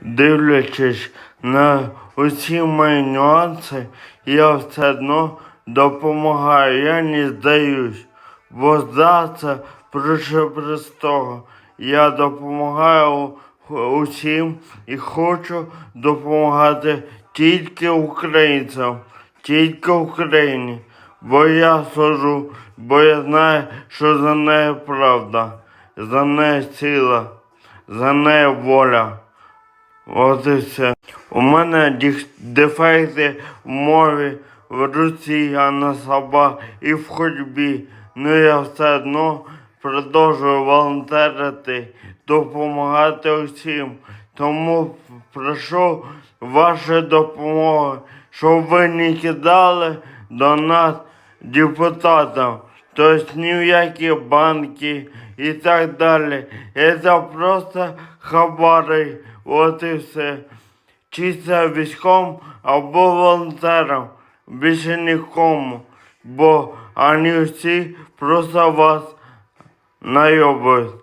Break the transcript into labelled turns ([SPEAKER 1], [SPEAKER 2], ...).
[SPEAKER 1] дивлячись на усі мої нюанси, я все одно допомагаю, я не здаюсь. Бо здатися проще простого. Я допомагаю усім і хочу допомагати тільки українцям, тільки Україні. Бо я служу, бо я знаю, що за нею правда, за нею сила, за нею воля. От. У мене дефекти в мові, в руці, а на собак і в ходьбі. Ну я все одно продовжую волонтерити, допомагати усім. Тому прошу вашої допомоги, щоб ви не кидали до нас депутатам. Тобто ні в які банки і так далі. Це просто хабари. От і все. Чи це військом або волонтером. Більше нікому. Бо ані всі просто вас найобують.